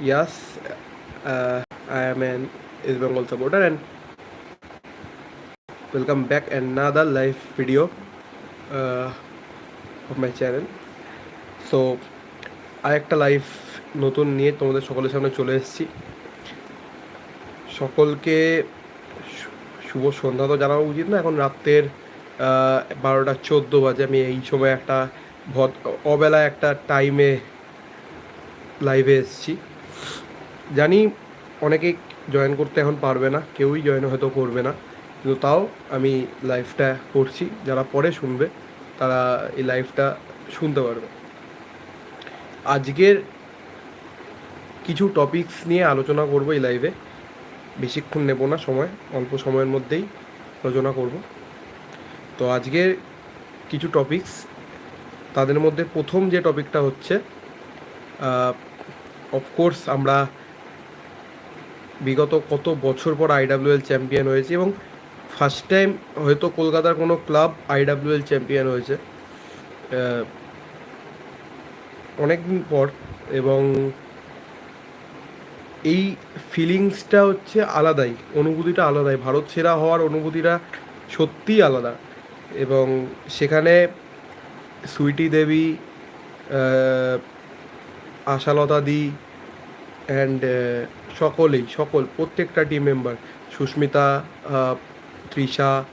Yes, uh, I am an East Bengal supporter and welcome back another live video uh, of my channel. So আর একটা live নতুন নিয়ে তোমাদের সকলের সামনে চলে এসেছি। সকলকে শুভ সন্ধ্যা তো জানানো উচিত না এখন রাত্রের বারোটা চোদ্দ বাজে। আমি এই সময় একটা ভদ অবেলা একটা টাইমে লাইভে এসেছি। জানি অনেকে জয়েন করতে এখন পারবে না, কেউই জয়েন হয়তো করবে না, কিন্তু তাও আমি লাইভটা করছি। যারা পরে শুনবে, তারা এই লাইভটা শুনতে পারবে। আজকের কিছু টপিকস নিয়ে আলোচনা করব এই লাইভে বেশিক্ষণ নেব না, সময়, অল্প সময়ের মধ্যেই আলোচনা করব। তো আজকের কিছু টপিকস তাদের মধ্যে প্রথম যে টপিকটা হচ্ছে অফকোর্স আমরা বিগত কত বছর পর আইডাব্লিউএল চ্যাম্পিয়ন হয়েছে এবং ফার্স্ট টাইম হয়তো কলকাতার কোনো ক্লাব আইডাব্লিউএল চ্যাম্পিয়ন হয়েছে। অনেকদিন পর এবং এই ফিলিংসটা হচ্ছে আলাদাই, অনুভূতিটা আলাদাই। ভারত সেরা হওয়ার অনুভূতিটা সত্যিই আলাদা এবং সেখানে সুইটি দেবী আশালতা দি অ্যান্ড সকলেই সকল প্রত্যেকটা টিম মেম্বার সুস্মিতা তৃষা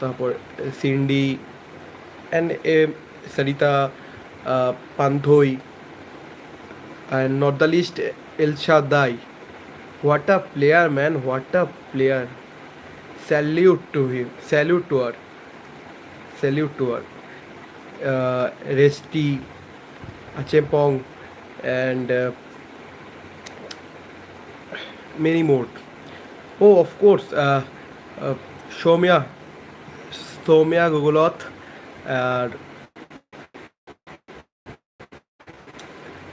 তারপর Cindy and Sarita ah, Panthoi and not the least Elsha দাই। What a player man what a player salute to him salute to her salute to her rest and uh, many more. Oh, of course, uh, uh, Shomya, Somya Gugulot, and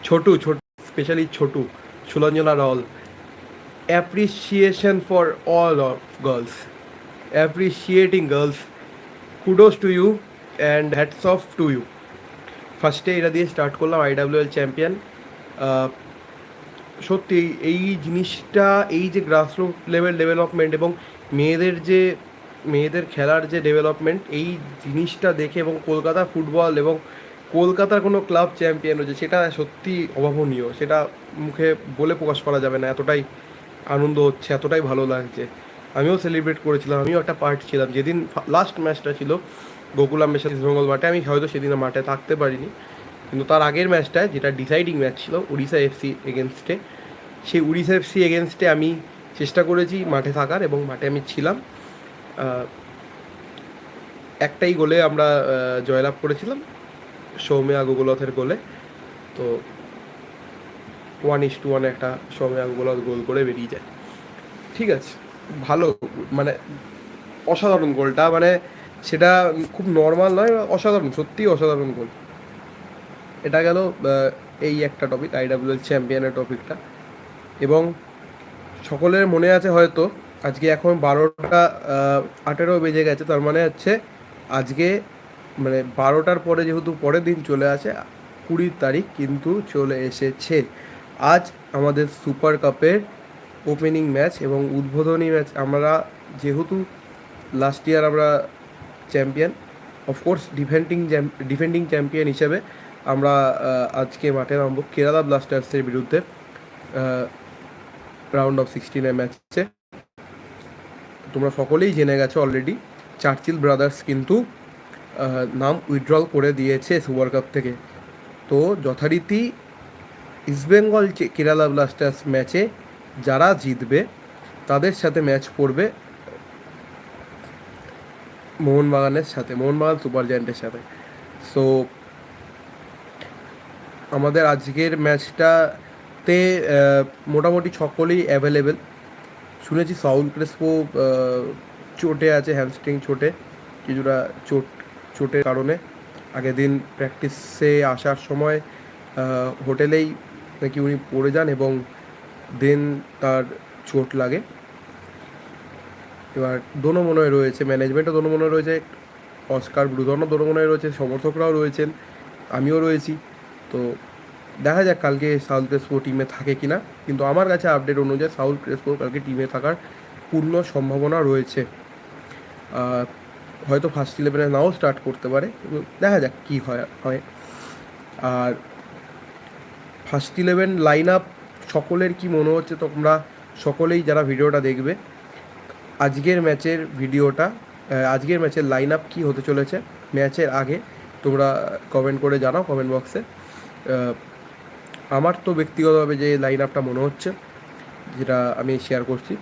Chotu, Chotu, especially Chotu, Chulanjana Rao. Appreciation for all of girls, appreciating girls. Kudos to you and hats off to you. ফার্স্টে এটা দিয়ে start করলাম IWL champion সত্যি এই জিনিসটা, এই যে grassroot level development এবং মেয়েদের যে, মেয়েদের খেলার যে ডেভেলপমেন্ট এই জিনিসটা দেখে এবং কলকাতা ফুটবল এবং কলকাতার কোনো ক্লাব চ্যাম্পিয়ন হয়েছে সেটা সত্যি অভাবনীয়। সেটা মুখে বলে প্রকাশ করা যাবে না, এতটাই আনন্দ হচ্ছে, এতটাই ভালো লাগছে। আমিও সেলিব্রেট করেছিলাম, আমিও একটা পার্ট ছিলাম। যেদিন লাস্ট ম্যাচটা ছিল গোকুলাম মেশাল ইস্টবেঙ্গল মাঠে আমি হয়তো সেদিন মাঠে থাকতে পারিনি। কিন্তু তার আগের ম্যাচটায় যেটা ডিসাইডিং ম্যাচ ছিল উড়িষ্যা এফসি এগেনস্টে সেই উড়িষ্যা এফসি এগেনস্টে আমি চেষ্টা করেছি মাঠে থাকার এবং মাঠে আমি ছিলাম। একটাই গোলে আমরা জয়লাভ করেছিলাম, সৌম্যা গুগলথের গোলে। তো ওয়ান ইস টু ওয়ান একটা সৌম্যা গুগলথ গোল করে বেরিয়ে যায়। ঠিক আছে, ভালো মানে অসাধারণ গোলটা মানে সেটা খুব নর্মাল নয়, অসাধারণ, সত্যিই অসাধারণ গোল। এটা গেল এই একটা টপিক আইডাব্লিউএল চ্যাম্পিয়নের টপিকটা এবং সকলের মনে আছে হয়তো, আজকে এখন বারোটা আঠেরো বেজে গেছে, তার মানে হচ্ছে আজকে মানে বারোটার পরে যেহেতু পরের দিন চলে আসে, কুড়ি তারিখ কিন্তু চলে এসেছে। আজ আমাদের সুপার কাপের ওপেনিং ম্যাচ এবং উদ্বোধনী ম্যাচ আমরা যেহেতু লাস্ট ইয়ার আমরা champion of course defending defending champion হিসেবে আমরা আজকে মাঠে নামবো কেরালা ব্লাস্টার্সের বিরুদ্ধে রাউন্ড অফ সিক্সটিনের ম্যাচে তোমরা সকলেই জেনে গেছো অলরেডি চার্চিল ব্রাদার্স কিন্তু নাম উইথড্রল করে দিয়েছে সুপার কাপ থেকে। তো যথারীতি ইস্টবেঙ্গল কেরালা ব্লাস্টার্স ম্যাচে যারা জিতবে, তাদের সাথে ম্যাচ পড়বে মোহনবাগানের সাথে, মোহনবাগান সুপার জায়েন্টের সাথে। সো আমাদের আজকের ম্যাচটাতে মোটামুটি সকলেই অ্যাভেলেবেল শুনেছি সাউল ক্রেসপো চোটে আছে হ্যামস্ট্রিং চোটে, কিছুটা চোট, চোটের কারণে। আগের দিন প্র্যাকটিসে আসার সময় হোটেলেই নাকি উনি পড়ে যান এবং দেন তার চোট লাগে। এবার দোনো মনে রয়েছে ম্যানেজমেন্টও দোনো মনে রয়েছে অস্কার ব্রুধনও দোনো মনে রয়েছে, সমর্থকরাও রয়েছেন, আমিও রয়েছি। দেখা যাক কালকে সাউথ ক্রেসপো টিমে থাকে কিনা। কিন্তু আমার কাছে আপডেট অনুযায়ী সাউথ ক্রেসপো কালকে টিমে থাকার পূর্ণ সম্ভাবনা রয়েছে। হয়তো ফার্স্ট ইলেভেনে নাও স্টার্ট করতে পারে। দেখা যাক কী হয় হয়। আর ফার্স্ট ইলেভেন লাইন আপ সকলের কি মনে হচ্ছে তোমরা সকলেই যারা ভিডিওটা দেখবে, আজকের ম্যাচের ভিডিওটা আজকের ম্যাচের লাইন আপ কী হতে চলেছে? ম্যাচের আগে তোমরা কমেন্ট করে জানাও কমেন্ট বক্সে আমার তো ব্যক্তিগতভাবে যে লাইন আপটা মনে হচ্ছে, যেটা আমি শেয়ার করছি,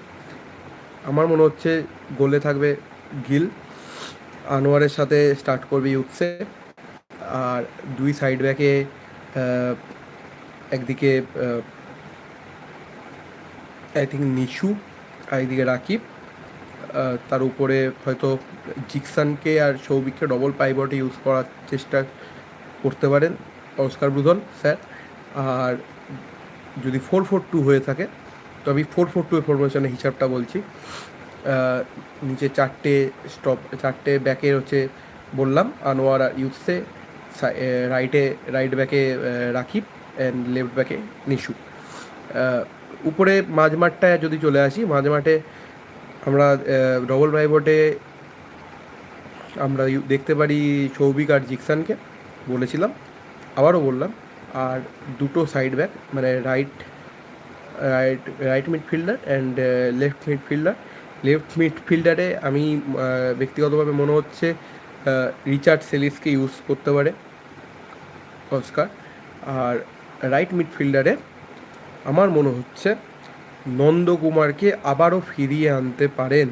আমার মনে হচ্ছে গোলে থাকবে গিল, আনোয়ারের সাথে স্টার্ট করবে ইউথসে আর দুই সাইড ব্যাকে একদিকে আই থিঙ্ক নিশু, আর একদিকে রাকিব তার উপরে হয়তো জিকসানকে আর সৌভিককে ডবল পাইবটে ইউজ করার চেষ্টা করতে পারেন। Oscar ব্রুধন sir. আর যদি ফোর ফোর টু হয়ে থাকে, তো আমি ফোর ফোর টু ফরমেশনের হিসাবটা বলছি। নিচে চারটে স্টপ চারটে ব্যাকের হচ্ছে বললাম, আনোয়ার আর ইউসে রাইটে রাইট ব্যাকে রাকিব অ্যান্ড লেফট ব্যাকে নিশু। উপরে মাঝমাঠটায় যদি চলে আসি, মাঝমাঠে আমরা ডবল পাইভটে আমরা দেখতে পারি সৌভিক আর জিকসানকে বলেছিলাম। আবারও বললাম, আর দুটো সাইড ব্যাক মানে right right right midfielder and left midfielder left মিডফিল্ডারে আমি ব্যক্তিগতভাবে মনে হচ্ছে রিচার্ড সেলিসকে ইউজ করতে পারে অস্কার। আর রাইট মিডফিল্ডারে আমার মনে হচ্ছে, নন্দকুমারকে আবারও ফিরিয়ে আনতে পারেন।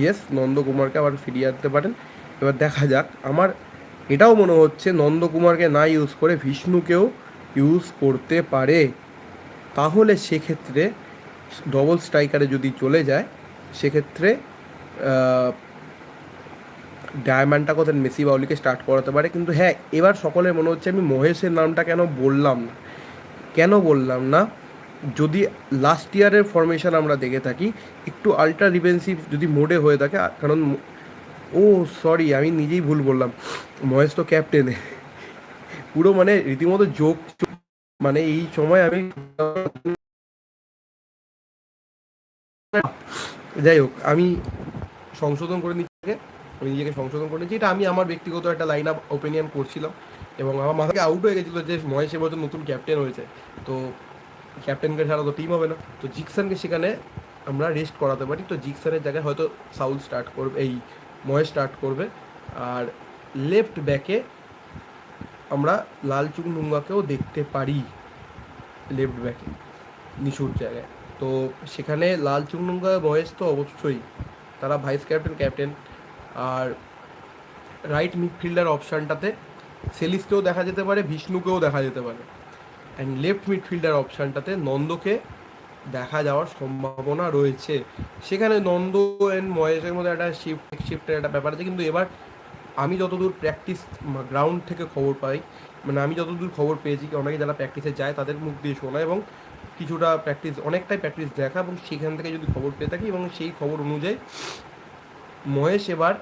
ইয়েস নন্দকুমারকে আবার ফিরিয়ে আনতে পারেন। এবার দেখা যাক, আমার এটাও মনে হচ্ছে নন্দকুমারকে না ইউজ করে বিষ্ণুকেও ইউজ করতে পারে। তাহলে সেক্ষেত্রে ডবল স্ট্রাইকারে যদি চলে যায়, সেক্ষেত্রে ডায়মন্ডটা কোথায় মেসি বাউলিকে স্টার্ট করাতে পারে। কিন্তু হ্যাঁ এবার সকলের মনে হচ্ছে আমি মহেশের নামটা কেন বললাম না? কেন বললাম না? যদি লাস্ট ইয়ারের ফরমেশন আমরা দেখে থাকি, একটু আল্ট্রা ডিফেন্সিভ যদি মোডে হয়ে থাকে, কারণ ও সরি আমি নিজেই ভুল বললাম। মহেশ তো ক্যাপ্টেন। পুরো মানে রীতিমতো যোগ মানে এই সময় আমি যাই হোক, আমি সংশোধন করে নিচ্ছি আমি নিজেকে সংশোধন করে নিচ্ছি। এটা আমি আমার ব্যক্তিগত একটা লাইন আপ ওপিনিয়ন করছিলাম এবং আমার মাথা থেকে আউট হয়ে গেছিল যে মহেশ এবছর নতুন ক্যাপ্টেন হয়েছে। তো ক্যাপ্টেনকে ছাড়া তো টিম হবে না। তো জিকসানকে সেখানে আমরা রেস্ট করাতে পারি। তো জিকসানের জায়গায় হয়তো সাউল স্টার্ট করবে, এই মহেশ স্টার্ট করবে। আর লেফট ব্যাকে আমরা লালচুং নুঙ্গাকেও দেখতে পারি। লেফট ব্যাকে নিশুর জায়গায়। তো সেখানে লাল চুংনুঙ্গা মহেশ তো অবশ্যই, তারা ভাইস ক্যাপ্টেন ক্যাপ্টেন আর রাইট মিডফিল্ডার অপশানটাতে সেলিসকেও দেখা যেতে পারে বিষ্ণুকেও দেখা যেতে পারে। অ্যান্ড লেফট মিডফিল্ডার অপশানটাতে নন্দকে দেখা যাওয়ার সম্ভাবনা রয়েছে। সেখানে নন্দ অ্যান্ড মহেশের মধ্যে একটা শিফট শিফটের একটা ব্যাপার আছে। কিন্তু এবার আমি যতদূর প্র্যাকটিস গ্রাউন্ড থেকে খবর পাই মানে আমি যতদূর খবর পেয়েছি অনেকে যারা প্র্যাকটিসে যায় তাদের মুখ দিয়ে শোনা এবং কিছুটা প্র্যাকটিস অনেকটাই প্র্যাকটিস দেখা এবং সেখান থেকে যদি খবর পেয়ে থাকি এবং সেই খবর অনুযায়ী মহেশ এবার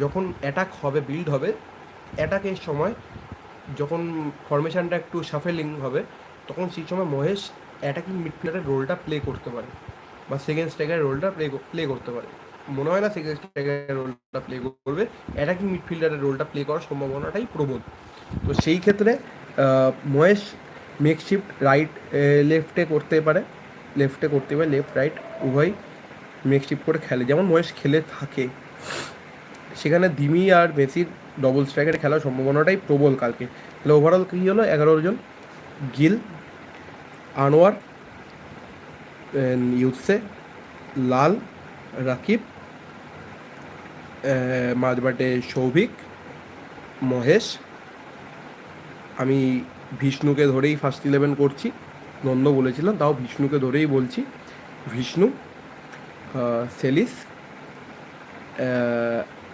যখন অ্যাটাক হবে বিল্ড হবে অ্যাটাকের সময় যখন ফরমেশনটা একটু সাফেলিং হবে, তখন সেই সময় মহেশ অ্যাটাকিং মিডফিল্ডারের রোলটা প্লে করতে পারে বা সেকেন্ড স্ট্রাইকারের রোলটা প্লে প্লে করতে পারে। মনে হয় না সেকেন্ড স্ট্রাইকারের রোলটা প্লে করবে। অ্যাটাকিং মিডফিল্ডারের রোলটা প্লে করার সম্ভাবনাটাই প্রবল। তো সেই ক্ষেত্রে মহেশ মেকশিফট রাইট লেফটে করতে পারে। লেফটে করতে পারে লেফট রাইট উভয় মেকশিফট করে খেলে। যেমন মহেশ খেলে থাকে। সেখানে দিমি আর মেসির ডবল স্ট্রাইকারে খেলার সম্ভাবনাটাই প্রবল কালকে। তাহলে ওভারঅল কী হলো? এগারো জন। গিল আনোয়ার ইউসে লাল, রাকিব মাঝবাটে সৌভিক, মহেশ। আমি বিষ্ণুকে ধরেই ফার্স্ট ইলেভেন করছি। নন্দ বলেছিলাম, তাও বিষ্ণুকে ধরেই বলছি। Vishnu সেলিস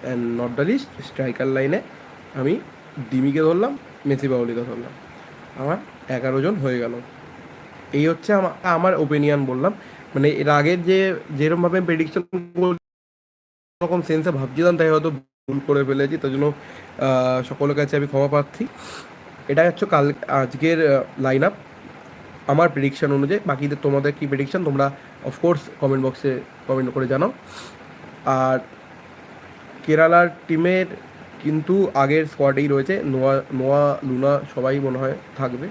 and not the least striker লাইনে আমি ডিমিকে ধরলাম মেসি বাউলিকে ধরলাম। আমার এগারো জন হয়ে গেল। এই হচ্ছে আমার ওপিনিয়ন বললাম। মানে এর আগের যে যেরকমভাবে প্রেডিকশন রকম সেন্সে ভাবছিলাম, তাই হয়তো ভুল করে ফেলেছি, তার জন্য সকলের কাছে আমি ক্ষমা প্রার্থী। এটা হচ্ছে কাল, আজকের লাইন আপ আমার প্রেডিকশন অনুযায়ী, বাকিদের তোমাদের কি প্রেডিকশন তোমরা অফকোর্স কমেন্ট বক্সে কমেন্ট করে জানাও। আর কেরালার টিমের কিন্তু আগের স্কোয়াডেই রয়েছে, নোয়া নোয়া, লুনা সবাই মনে হয় থাকবে।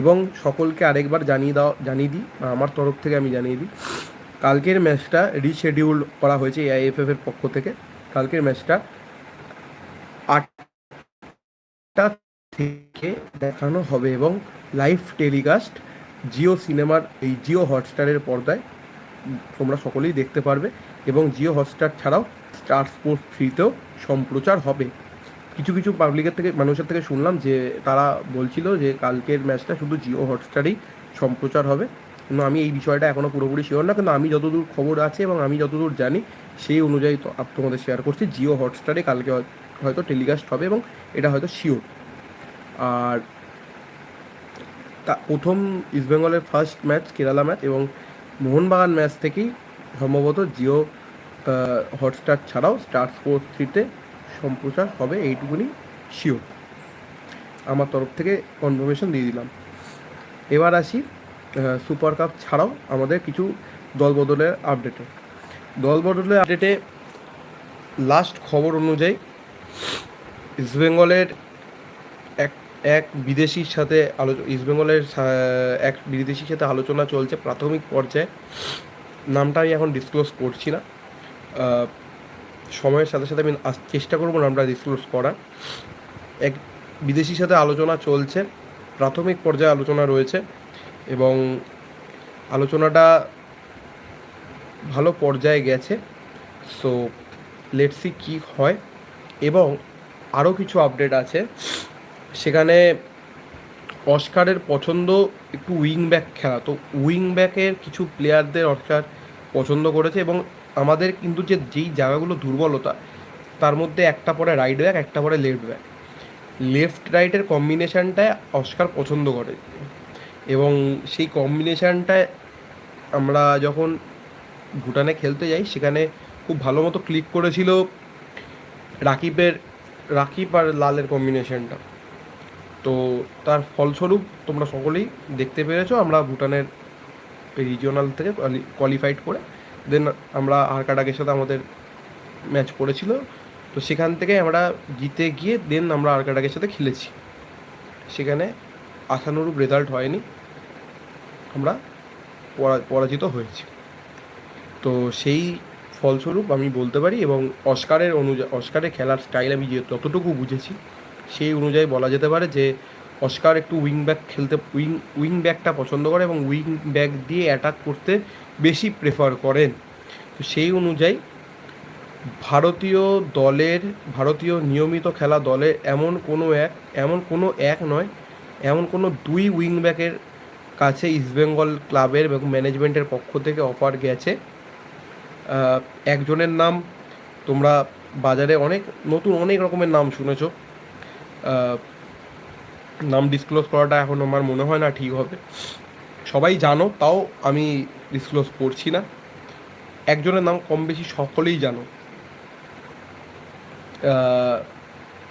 এবং সকলকে আরেকবার জানিয়ে দাও, জানিয়ে দিই আমার তরফ থেকে আমি জানিয়ে দিই, কালকের ম্যাচটা রিশেডিউল করা হয়েছে এআইএফএফ এর পক্ষ থেকে। কালকের ম্যাচটা আটটা থেকে দেখানো হবে এবং লাইভ টেলিকাস্ট জিও সিনেমার এই জিও হটস্টারের পর্দায় তোমরা সকলেই দেখতে পারবে এবং জিও হটস্টার ছাড়াও স্টার স্পোর্টস থ্রিতেও সম্প্রচার হবে। কিছু কিছু পাবলিকের থেকে, মানুষের থেকে শুনলাম যে তারা বলছিল যে কালকের ম্যাচটা শুধু জিও হটস্টারেই সম্প্রচার হবে। কিন্তু আমি এই বিষয়টা এখনও পুরোপুরি শিওর না, কিন্তু আমি যতদূর খবর আছে এবং আমি যতদূর জানি, সেই অনুযায়ী তোমাদের শেয়ার করছি, জিও হটস্টারে কালকে হয়- হয়তো টেলিকাস্ট হবে এবং এটা হয়তো শিওর আর তা প্রথম ইস্টবেঙ্গলের ফার্স্ট ম্যাচ কেরালা ম্যাচ এবং মোহনবাগান ম্যাচ থেকেই সম্ভবত জিও হটস্টার ছাড়াও স্টার স্পোর্টস থ্রিতে সম্প্রচার হবে এইটুকুনি শিওর আমার তরফ থেকে কনফার্মেশন দিয়ে দিলাম। এবার আসি সুপার কাপ ছাড়াও আমাদের কিছু দল বদলের আপডেটে দল বদলের আপডেটে লাস্ট খবর অনুযায়ী ইস্টবেঙ্গলের এক এক বিদেশির সাথে আলোচনা ইস্টবেঙ্গলের এক বিদেশির সাথে আলোচনা চলছে প্রাথমিক পর্যায়ে। নামটা আমি এখন ডিসক্লোজ করছি না। সময়ের সাথে সাথে আমি চেষ্টা করব নামটা ডিসক্লোজ করার। এক বিদেশির সাথে আলোচনা চলছে, প্রাথমিক পর্যায়ে আলোচনা রয়েছে এবং আলোচনাটা ভালো পর্যায়ে গেছে। সো লেটসি কী হয় এবং আরও কিছু আপডেট আছে। সেখানে অস্কারের পছন্দ একটু উইং ব্যাক খেলা। তো উইং ব্যাকের কিছু প্লেয়ারদের অস্কার পছন্দ করেছে এবং আমাদের কিন্তু যে, যেই জায়গাগুলো দুর্বলতা, তার মধ্যে একটা পরে রাইট ব্যাক একটা পরে লেফট ব্যাক লেফট রাইটের কম্বিনেশানটায় অস্কার পছন্দ করে। এবং সেই কম্বিনেশানটায় আমরা যখন ভুটানে খেলতে যাই, সেখানে খুব ভালো মতো ক্লিক করেছিল রাকিবের, রাকিব আর লালের কম্বিনেশানটা তো তার ফলস্বরূপ তোমরা সকলেই দেখতে পেরেছ, আমরা ভুটানের রিজিওনাল থেকে কোয়ালিফাইড করে দেন আমরা আরকাডাকের সাথে আমাদের ম্যাচ পড়েছিল। তো সেখান থেকে আমরা জিতে গিয়ে দেন আমরা আরকাডাকের সাথে খেলেছি। সেখানে আশানুরূপ রেজাল্ট হয়নি। আমরা পরাজিত হয়েছি। তো সেই ফলস্বরূপ আমি বলতে পারি এবং অস্কারের অনুযায়ী, অস্কারের খেলার স্টাইল আমি যতটুকু বুঝেছি, সেই অনুযায়ী বলা যেতে পারে যে অস্কার একটু উইং ব্যাক খেলতে উইং উইং ব্যাকটা পছন্দ করে এবং উইং ব্যাক দিয়ে অ্যাটাক করতে বেশি প্রেফার করেন। তো সেই অনুযায়ী ভারতীয় দলের, ভারতীয় নিয়মিত খেলা দলের এমন কোনো এক, এমন কোনো এক নয়, এমন কোনো দুই উইং ব্যাকের কাছে ইস্টবেঙ্গল ক্লাবের এবং ম্যানেজমেন্টের পক্ষ থেকে অফার গেছে। একজনের নাম তোমরা বাজারে অনেক, নতুন অনেক রকমের নাম শুনেছ। নাম ডিসক্লোজ করাটা এখন আমার মনে হয় না ঠিক হবে। সবাই জানো, তাও আমি ডিসক্লোজ করছি না। একজনের নাম কম বেশি সকলেই জানো।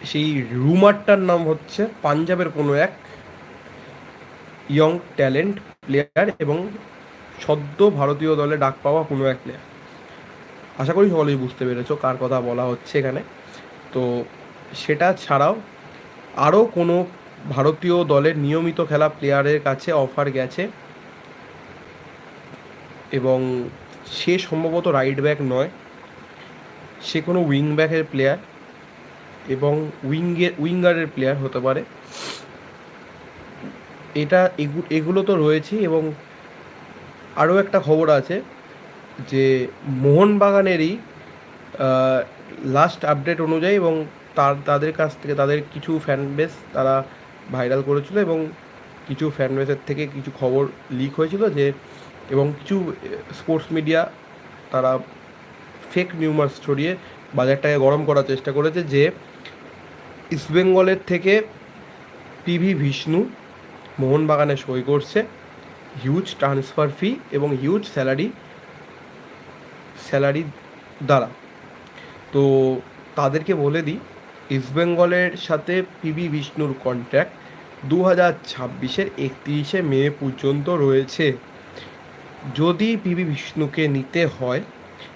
সেই রুমারটার নাম হচ্ছে পাঞ্জাবের কোনো এক ইয়ং ট্যালেন্ট প্লেয়ার এবং সদ্য ভারতীয় দলে ডাক পাওয়া কোনো এক প্লেয়ার আশা করি সকলেই বুঝতে পেরেছ কার কথা বলা হচ্ছে এখানে। তো সেটা ছাড়াও আরও কোনো ভারতীয় দলের নিয়মিত খেলা প্লেয়ারের কাছে অফার গেছে। এবং সে সম্ভবত রাইট ব্যাক নয়। সে কোনো উইং ব্যাকের প্লেয়ার এবং উইঙ্গের উইঙ্গারের প্লেয়ার হতে পারে। এটা এগু- এগুলো তো রয়েছেই এবং আরও একটা খবর আছে যে মোহনবাগানেরই লাস্ট আপডেট অনুযায়ী এবং তার, তাদের কাছ থেকে, তাদের কিছু ফ্যান বেস তারা ভাইরাল করেছিল এবং কিছু ফ্যান বেসের থেকে কিছু খবর লিক হয়েছিল যে এবং কিছু স্পোর্টস মিডিয়া তারা ফেক নিউমার্স ছড়িয়ে বাজারটাকে গরম করার চেষ্টা করেছে যে ইস্টবেঙ্গলের থেকে পিভি বিষ্ণু মোহনবাগানে সই করছে। হিউজ ট্রান্সফার ফি এবং হিউজ স্যালারি স্যালারি দ্বারা। তো তাদেরকে বলে দিই ইস্টবেঙ্গলের সাথে পিবি বিষ্ণুর কন্ট্যাক্ট দু হাজার ছাব্বিশের একত্রিশে মে পর্যন্ত রয়েছে। যদি পিবি বিষ্ণুকে নিতে হয়,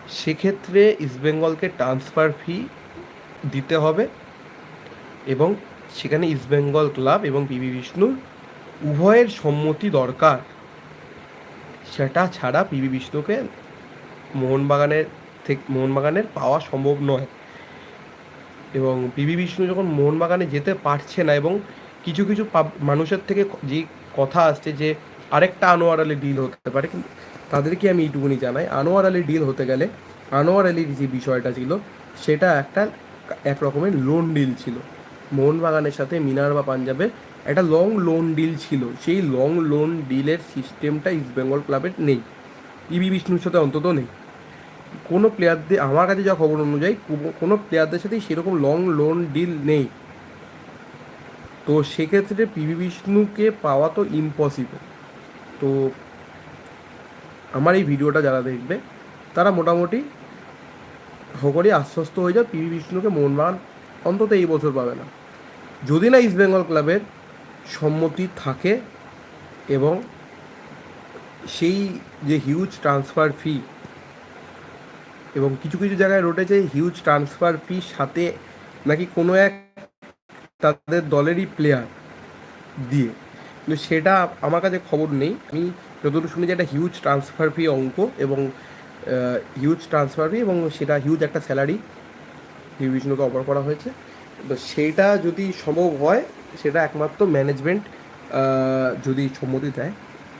সেক্ষেত্রে ইস্টবেঙ্গলকে ট্রান্সফার ফি দিতে হবে এবং সেখানে ইস্টবেঙ্গল ক্লাব এবং পিবি বিষ্ণুর উভয়ের সম্মতি দরকার। সেটা ছাড়া পিবি বিষ্ণুকে মোহনবাগানের থেকে মোহনবাগানের পাওয়া সম্ভব নয়। এবং পিবি বিষ্ণু যখন মোহনবাগানে যেতে পারছে না এবং কিছু কিছু মানুষের থেকে যে কথা আসছে যে আরেকটা আনোয়ার আলী ডিল হতে পারে, কিন্তু তাদেরকে আমি এইটুকুনি জানাই, আনোয়ার আলী ডিল হতে গেলে আনোয়ার আলীর যে বিষয়টা ছিল, সেটা একটা এক রকমের লোন ডিল ছিল। মোহনবাগানের সাথে মিনার বা পাঞ্জাবের একটা লং লোন ডিল ছিল। সেই লং লোন ডিলের সিস্টেমটা ইস্টবেঙ্গল ক্লাবের নেই। ইবি বিষ্ণুর সাথে অন্তত নেই। কোনো প্লেয়ারদের আমার কাছে যা খবর অনুযায়ী কোনো প্লেয়ারদের সাথেই সেরকম লং লোন ডিল নেই। তো সেক্ষেত্রে পিবি বিষ্ণুকে পাওয়া তো ইম্পসিবল তো আমার এই ভিডিওটা যারা দেখবে, তারা মোটামুটি হকরি আশ্বস্ত হয়ে যায় পিবি বিষ্ণুকে মোহনবাগান অন্তত এই বছর পাবে না। যদি না ইস্ট বেঙ্গল ক্লাবের সম্মতি থাকে এবং সেই যে হিউজ ট্রান্সফার ফি এবং কিছু কিছু জায়গায় রটেছে হিউজ ট্রান্সফার ফি সাথে নাকি কোনো এক তাদের দলেরই প্লেয়ার দিয়ে। কিন্তু সেটা আমার কাছে খবর নেই। আমি যতটুকু শুনেছি একটা হিউজ ট্রান্সফার ফি অঙ্ক এবং হিউজ ট্রান্সফার ফি এবং সেটা হিউজ একটা স্যালারি বিষ্ণুকে অফার করা হয়েছে। তো সেটা যদি সম্ভব হয়, সেটা একমাত্র ম্যানেজমেন্ট যদি সম্মতি দেয়।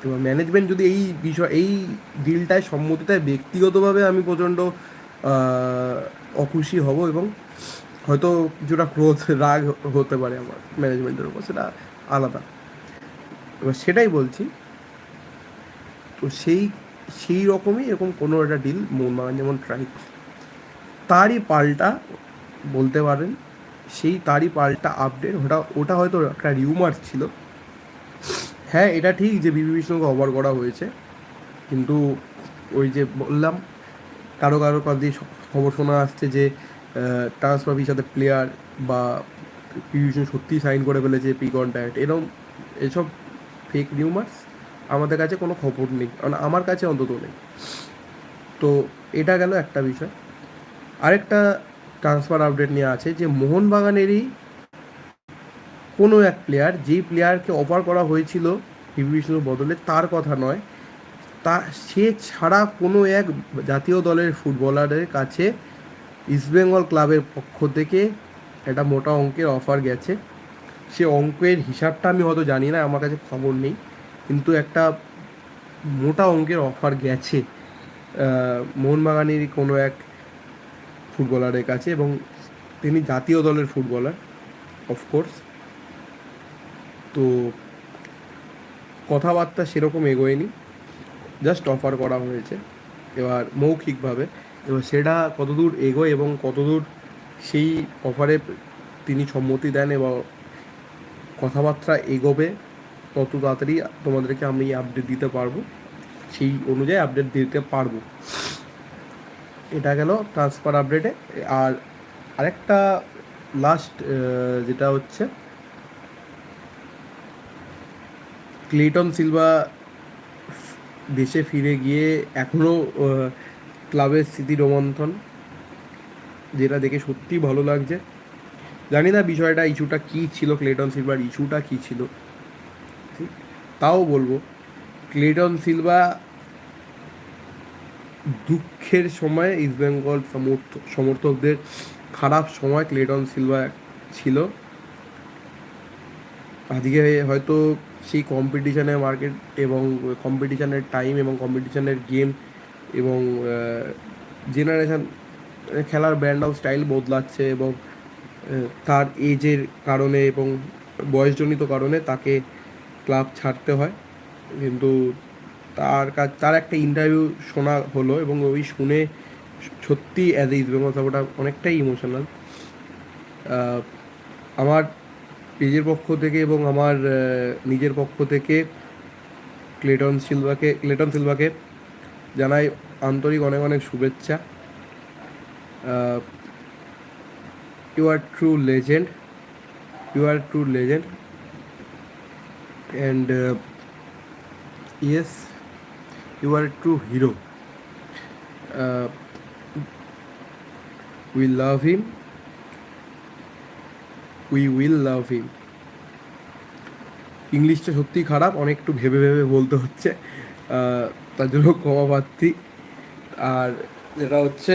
এবং ম্যানেজমেন্ট যদি এই বিষয়, এই ডিলটায় সম্মতি দেয়, ব্যক্তিগতভাবে আমি প্রচণ্ড অখুশি হব এবং হয়তো কিছুটা ক্রোধ, রাগ হতে পারে আমার ম্যানেজমেন্টের উপর, সেটা আলাদা। এবার সেটাই বলছি, তো সেই সেই রকমই এরকম কোনো একটা ডিল মোহনবাগান যেমন ট্রাই তারই পাল্টা বলতে পারেন, সেই তারই পাল্টা আপডেট ওটা ওটা হয়তো একটা রিউমার ছিল। হ্যাঁ এটা ঠিক যে বিবি বিষ্ণুকে অফার করা হয়েছে, কিন্তু ওই যে বললাম, কারও কারও কাছে খবর শোনা আসছে যে ট্রান্সফার সাথে প্লেয়ার বা পিবি বিষ্ণু সত্যিই সাইন করে ফেলেছে প্রি কন্ট্যাক্ট এরকম এসব ফেক নিউমার্স আমাদের কাছে কোনো খবর নেই কারণ আমার কাছে অন্তত নেই। তো এটা গেল একটা বিষয়। আরেকটা ট্রান্সফার আপডেট নিয়ে আছে যে মোহনবাগানেরই কোনো এক প্লেয়ার যেই প্লেয়ারকে অফার করা হয়েছিল পিভি বিষ্ণুর বদলে, তার কথা নয়। তা সে ছাড়া কোনো এক জাতীয় দলের ফুটবলারের কাছে ইস্টবেঙ্গল ক্লাবের পক্ষ থেকে একটা মোটা অঙ্কের অফার গেছে। সে অঙ্কের হিসাবটা আমি হয়তো জানি না আমার কাছে খবর নেই। কিন্তু একটা মোটা অঙ্কের অফার গেছে আহ, মোহনবাগানেরই কোনো এক ফুটবলারের কাছে এবং তিনি জাতীয় দলের ফুটবলার অফকোর্স তো কথাবার্তা সেরকম এগোয়নি জাস্ট অফার করা হয়েছে। এবার মৌখিকভাবে এবার সেটা কতদূর এগোয় এবং কতদূর সেই অফারে তিনি সম্মতি দেন এবং কথাবার্তা এগোবে, তত তাড়াতাড়ি তোমাদেরকে আমি আপডেট দিতে পারব। সেই অনুযায়ী আপডেট দিতে পারব। এটা গেল ট্রান্সফার আপডেটে আর আরেকটা লাস্ট যেটা হচ্ছে ক্লেটন সিলভা দেশে ফিরে গিয়ে এখনও ক্লাবের স্মৃতি রোমন্থন, যেটা দেখে সত্যিই ভালো লাগছে। জানি না বিষয়টা, ইস্যুটা কী ছিল ক্লেটন সিলভার ইস্যুটা কী ছিল। ঠিক তাও বলব ক্লেটন সিলভা দুঃখের সময় ইস্টবেঙ্গল সমর্থ, সমর্থকদের খারাপ সময় ক্লেটন সিলভা ছিল। আজকে হয়তো সেই কম্পিটিশনের মার্কেট এবং কম্পিটিশানের টাইম এবং কম্পিটিশানের গেম এবং জেনারেশান খেলার ব্র্যান্ড অফ স্টাইল বদলাচ্ছে এবং তার এজের কারণে এবং বয়সজনিত কারণে তাকে ক্লাব ছাড়তে হয়। কিন্তু তার কাছ তার একটা ইন্টারভিউ শোনা হলো এবং ওই শুনে সত্যি অ্যাজ এ ইস্ট সাপোর্টার অনেকটাই ইমোশনাল আমার পেজের পক্ষ থেকে এবং আমার নিজের পক্ষ থেকে ক্লেটন সিলভাকে ক্লেটন সিলভাকে জানাই আন্তরিক অনেক অনেক শুভেচ্ছা। You are true legend you are true legend and yes you are a true hero. Uh, we love him. We will love him. ইংলিশটা সত্যি খারাপ অনেক একটু ভেবে ভেবে বলতে হচ্ছে। তার জন্য ক্ষমা প্রার্থী। আর যেটা হচ্ছে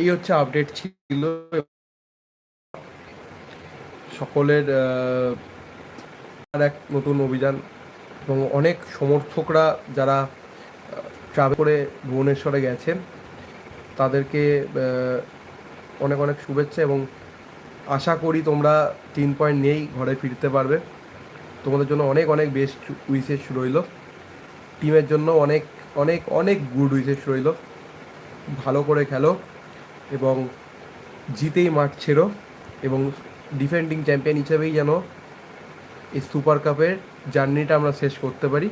এই হচ্ছে আপডেট ছিল সকলের আহ, আর এক নতুন অভিযান এবং অনেক সমর্থকরা যারা ট্রাভেল করে ভুবনেশ্বরে গেছেন তাদেরকে অনেক অনেক শুভেচ্ছা এবং আশা করি তোমরা তিন পয়েন্ট নিয়েই ঘরে ফিরতে পারবে। তোমাদের জন্য অনেক অনেক বেস্ট উইসেস রইল। টিমের জন্য অনেক অনেক অনেক গুড উইসেস রইল। ভালো করে খেলো এবং জিতেই মাঠ ছেড়ো এবং ডিফেন্ডিং চ্যাম্পিয়ন হিসেবেই যেন এই সুপার কাপের জার্নিটা আমরা শেষ করতে পারি,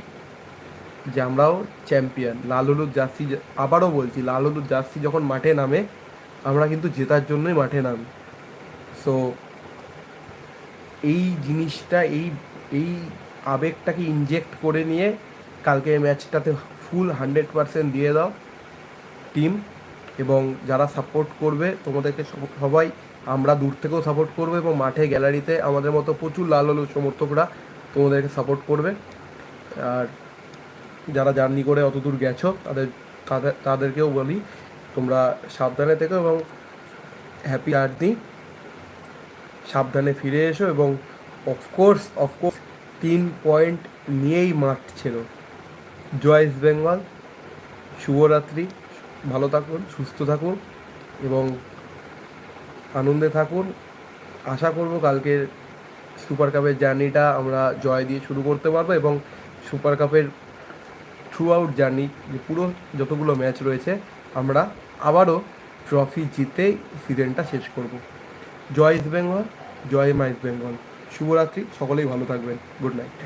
যে আমরাও চ্যাম্পিয়ন লাল হলুদ জার্সি আবারও বলছি, লাল হলুদ জার্সি যখন মাঠে নামে, আমরা কিন্তু জেতার জন্যই মাঠে নামি। সো এই জিনিসটা, এই এই আবেগটাকে ইনজেক্ট করে নিয়ে কালকে ম্যাচটাতে ফুল হান্ড্রেড পারসেন্ট দিয়ে দাও টিম এবং যারা সাপোর্ট করবে তোমাদেরকে সবাই আমরা দূর থেকেও সাপোর্ট করব এবং মাঠে গ্যালারিতে আমাদের মতো প্রচুর লাল হলুদ সমর্থকরা তোমাদেরকে সাপোর্ট করবে। আর যারা জার্নি করে অত দূর গেছো, তাদের তাদের, তাদেরকেও বলি, তোমরা সাবধানে থেকো এবং হ্যাপি জার্নি সাবধানে ফিরে এসো এবং অফকোর্স অফকোর্স তিন পয়েন্ট নিয়েই মাঠ ছিল জয় ইস্ট বেঙ্গল, শুভরাত্রি। ভালো থাকুন, সুস্থ থাকুন এবং আনন্দে থাকুন। আশা করব কালকের সুপার কাপের জার্নিটা আমরা জয় দিয়ে শুরু করতে পারব এবং সুপার কাপের থ্রু আউট জার্নি, যে পুরো যতগুলো ম্যাচ রয়েছে, আমরা আবারও ট্রফি জিতেই সিজনটা শেষ করব। জয় ইস্ট বেঙ্গল, জয় মা ইস্ট বেঙ্গল। শুভরাত্রি, সকলেই ভালো থাকবেন। Good night.